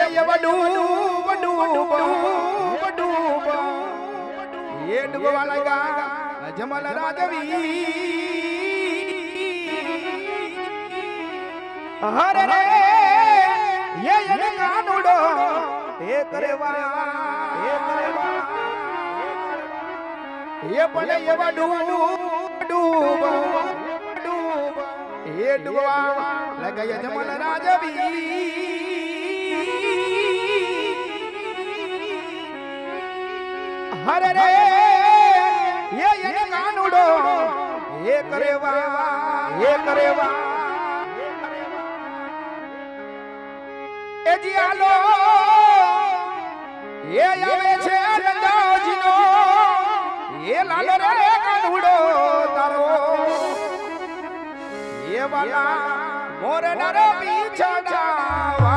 એ એ વડું વડું વડું એ ડૂબવા લાગ્યા અજમલ રાજવી હરે રે એ એને કાનુડો એ કરેવા એ કરેવા એ પણ એ ડૂબ ડૂબ ડૂબ એ ડૂબવા લગાય જમલ રાજવી હરે રે એ એને કાનુડો એ કરેવા એ કરેવા એ જી આલો એ આવે છે નંદાજીનો એ લાલો રે કાનુડો તારો એ વાલા મોર નર પીછડા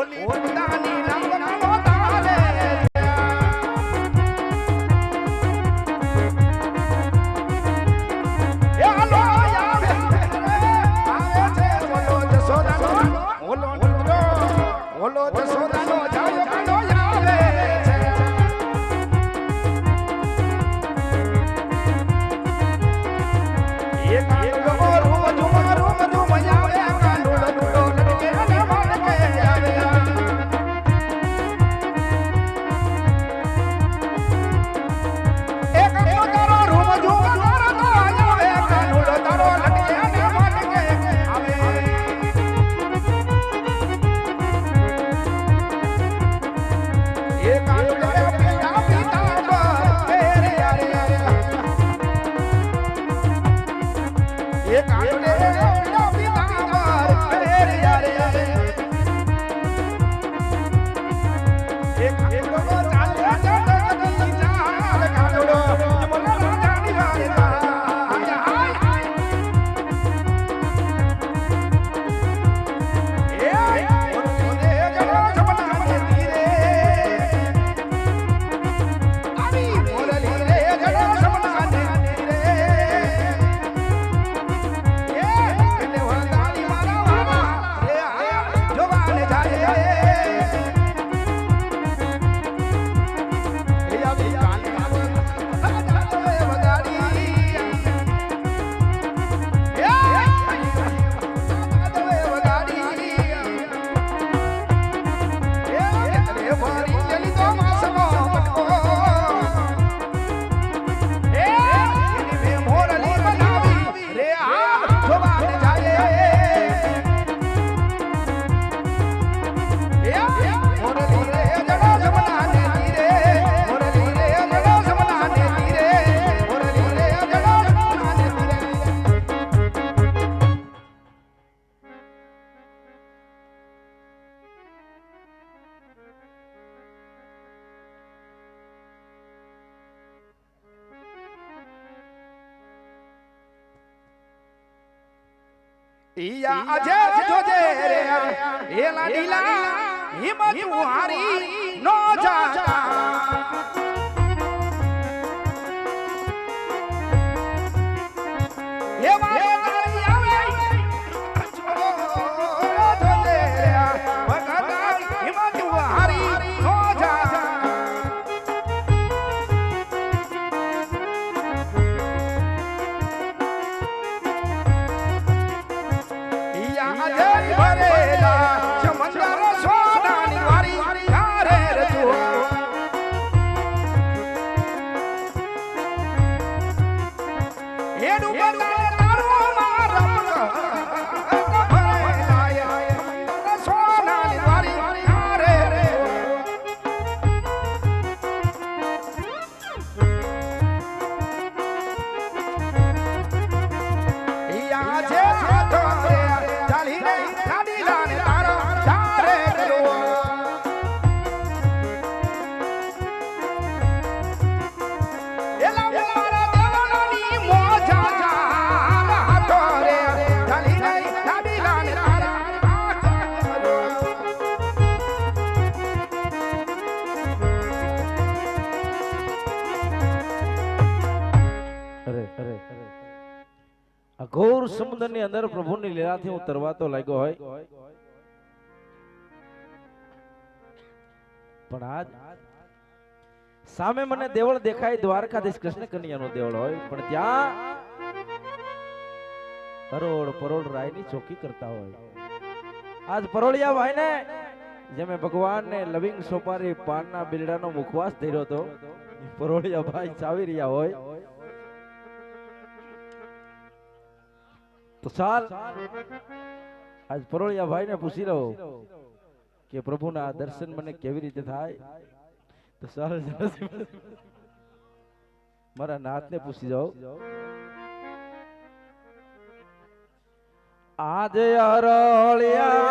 واللي لا ઈયા આજે જોજે રે એલા ડીલા હિંમત હારી નો જાતા. એનું ઘોર સમુદ્રની અંદર પ્રભુની લીલાથી હું તરવાતો લાગ્યો હોય. પણ આજ સામે મને દેવળ દેખાય, દ્વારકાધીશ કૃષ્ણ કન્યાનો દેવળ હોય. પણ ત્યાં હરોળ પરોળ રાયની ચોકી કરતા હોય. આજ પરોળિયા ભાઈ ને જેમે ભગવાનને લવિંગ સોપારી પાનના બિરડાનો મુખવાસ ધર્યો હતો પરોળિયા ભાઈ ચાવી રહ્યા હોય. તો ચાલ, આજ પરોળિયા ભાઈ ને પૂછી લો કે પ્રભુના દર્શન મને કેવી રીતે થાય? તો ચાલ મારા મારા નાથને પૂછી જાઓ આજે અરળિયા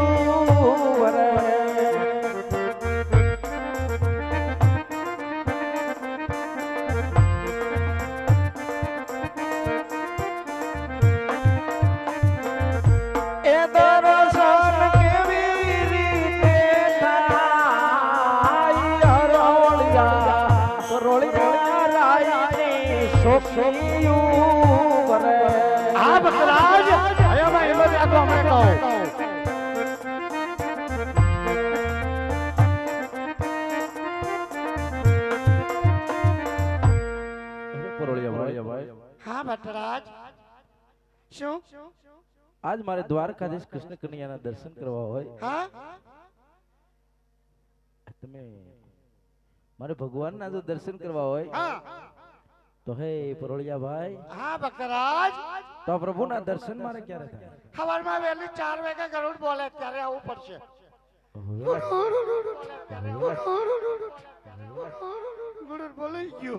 એ શું આજ મારે દ્વારકાધીશ કૃષ્ણ કન્યાના દર્શન કરવા હોય હા તમે મારે ભગવાનના જો દર્શન કરવા હોય હા તો હે પરોળિયા ભાઈ હા બકરાજ તો પ્રભુના દર્શન મારે ક્યારે થાય સવારમાં વહેલી ચાર વાગે ગરુડ બોલે ત્યારે આવવું પડશે ગરુડ બોલે ગયો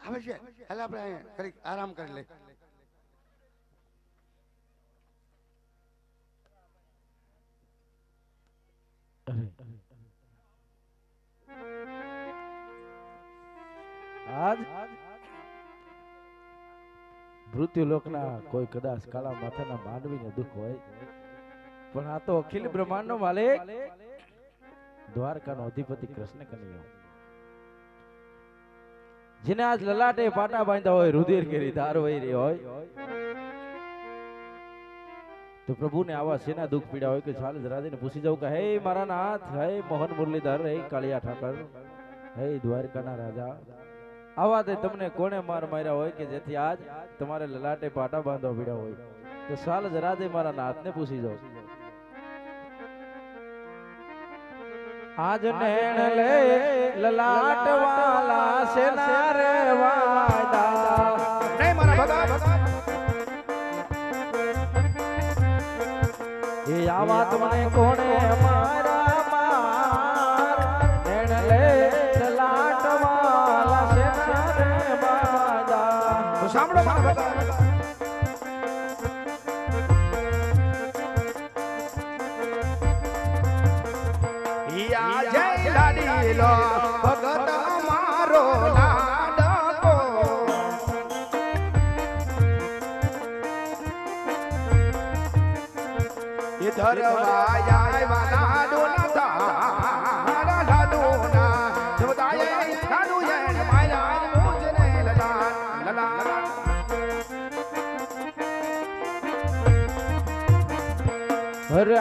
આવે છે હાલ આપણે આરામ કરી લઈએ આજ મૃત્યુ કોઈ કદાચ કાળા માથાના માનવીને દુઃખ હોય, પણ આ તો અખિલ બ્રહ્માંડનો માલિક દ્વારકાનો અધિપતિ કૃષ્ણ કનૈયો જેને આજ લલાટે પાટા બાંધ્યા હોય, રુધિર કેરી ધાર વહી રહી હોય તો પ્રભુને આવા શેના દુઃખ પીડા હોય કે ચાલ જરાજીને પૂછી જાઉં કે, હે મારા નાથ, હે મોહન મુરલીધર, હે કાળિયા ઠાકર, હે દ્વારકાના રાજા, આવા તે તમને કોણે માર માર્યા હોય કે જેથી આજ તમારે લલાટે પાટા બાંધવા પીડા હોય? તો ચાલ જરાજે મારા નાથને પૂછી જાઉં. આજ નેણ લે લલાટ વાલા સેના રે વાદા નહીં મારા ભગત આ વાત મને કોણે મારા માર એને લે લાટવાલા છે રે બાજા. તો સાંભળો મારા Lord. એ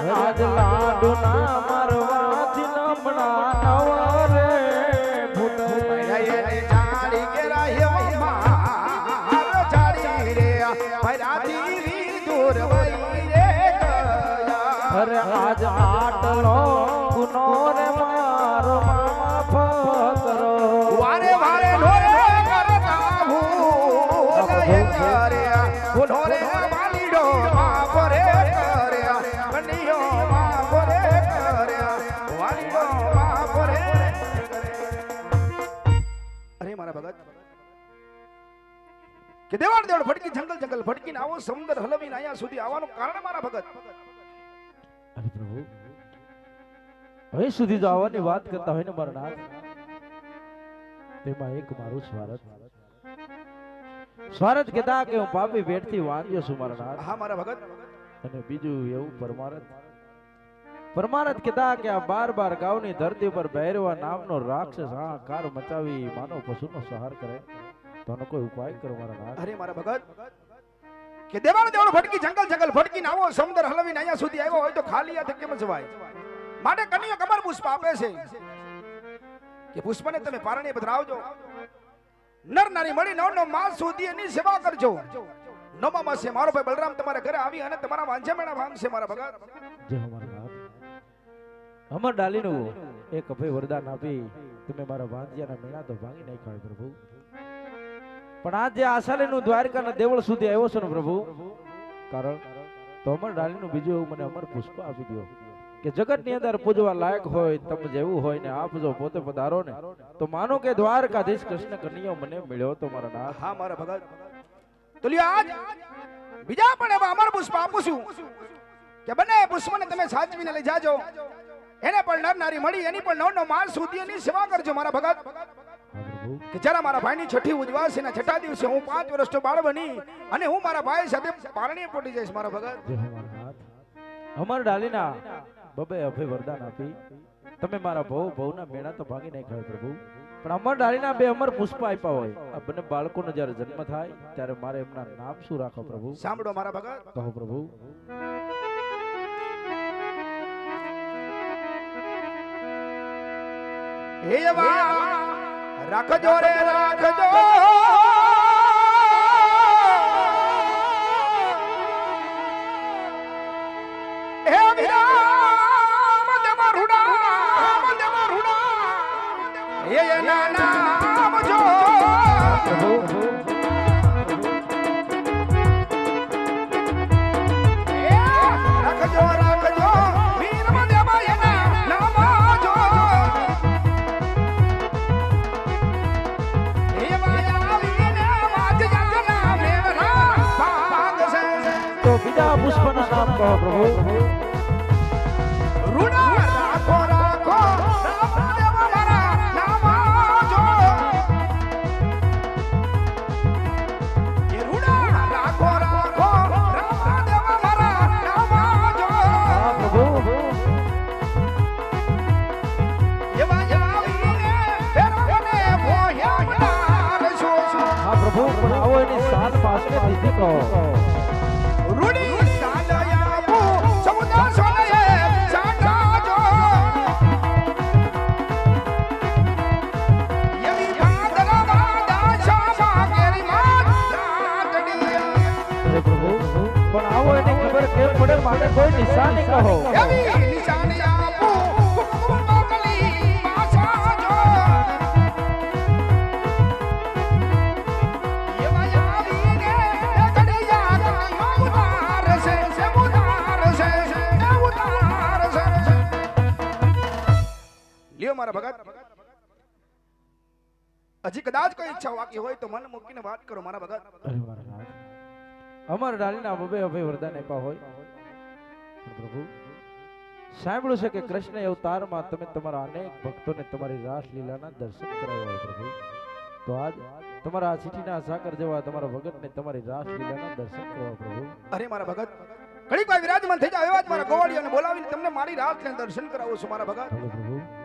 આજ લાડુના કે દેવાણ દેવડ ભટકી જંગલ જંગલ ભટકીને આવો સમુદ્ર હલવીને અહીંયા સુધી આવવાનું કારણ મારા ભગત. અરે પ્રભુ હવે સુધી જો આવવાની વાત કરતા હોય ને મારા નાથ તેમાં એક મારું સ્વાર્થ. સ્વાર્થ કહેતા કે હું પાપી પેટથી વાંચ્યો છું મારા નાથ હા મારા ભગત. અને બીજું એવું પરમારથ. પરમારથ કહેતા કે આ બાર બાર ગાવની ધરતી પર ભૈરવા નામનો રાક્ષસ હાહાકાર મચાવી માનવ પશુનો સહાર કરે. તો આનો કોઈ ઉપાય કરો મારા નાથ અરે મારા ભગત કે દેવાળ દેવાળ ભટકી જંગલ જંગલ ભટકી આવો સમુદ્ર હલવીને અહીંયા સુધી આવ્યો હોય તો ખાલી હાથે કેમ જવાય? માટે કન્યા કમર પુષ્પ આપે છે. કે પુષ્પને તમે પારણે પધરાવજો. નર નારી મળી નવ નવ માસ સુધી એની સેવા કરજો. નવમા માસે મારો ભાઈ બલરામ તમારા ઘરે આવી અને તમારા વાંજે મેળા ભાંગશે મારા ભગત. જય અમારા મારા નાથ અમર ડાલીનું એક અભય વરદાન આપી તમે મારા વાંજિયાના મેળા તો ભાંગી નાખ્યા પ્રભુ. પણ આજે આશાલીનું દ્વારકાના દેવળ સુધી આવ્યો છે ને પ્રભુ, કારણ તો અમર ડાલીનું બીજું એવું મને અમર પુષ્પ આપી દો કે જગતની અંદર પૂજવા લાયક હોય, તમે જેવું હોય ને આપ જો પોતે પધારો ને, તો માનો કે દ્વારકાધીશ કૃષ્ણ કન્યા મને મળ્યો તો મારા નાથ. હા, મારા ભગત. તો લ્યો આજ બીજા પણ એવા અમર પુષ્પ આપું છું કે બંને પુષ્પને તમે સાચવીને લઈ જાજો. એને પણ નર નારી મળી, એની પણ નવ નવ માસ સુધી એની સેવા કરજો, મારા ભગત. કે જ્યારે મારા ભાઈની છઠ્ઠી ઉજવાશે ને છઠ્ઠા દિવસે હું પાંચ વર્ષનો બાળ બની અને હું મારા ભાઈ સાથે પારણીએ પડી જઈશ મારા ભગત. અમર ડાલીના બબે અભય વરદાન આપી. તમે મારા ભવ ભવના મેળા તો ભાગી નાખ્યા પ્રભુ. પણ અમર ડાળીના બે અમર પુષ્પ આપ્યા હોય. આ બંને બાળકોનો જ્યારે જન્મ થાય ત્યારે મારે એમના નામ શું રાખો પ્રભુ? સાંભળો મારા ભગત. કહો પ્રભુ. હે વા રાખજો રે રાખજો. હે લ્યો મારા ભગત. હજી કદાચ કોઈ ઈચ્છા બાકી હોય તો મન મૂકીને વાત કરો મારા ભગત. અમાર ડાલીના બબે અભય વરદાન આપ્યા હોય. પ્રભુ સાંભળ્યું છે કે કૃષ્ણ અવતારમાં તમે તમારા અનેક ભક્તોને તમારી રાસલીલાના દર્શન કરાવ્યા હોય પ્રભુ. તો આજ તમારા આ સિટીના સાકર જેવા તમારા ભગતને તમારી રાસલીલાના દર્શન કરવા પ્રભુ. અરે મારા ભગત ઘડીક વાર વિરાજમાન થઈ જાવ એવા જ મારા ગોવાળીઓને બોલાવીને તમને મારી રાતને દર્શન કરાવું છું મારા ભગત. પ્રભુ.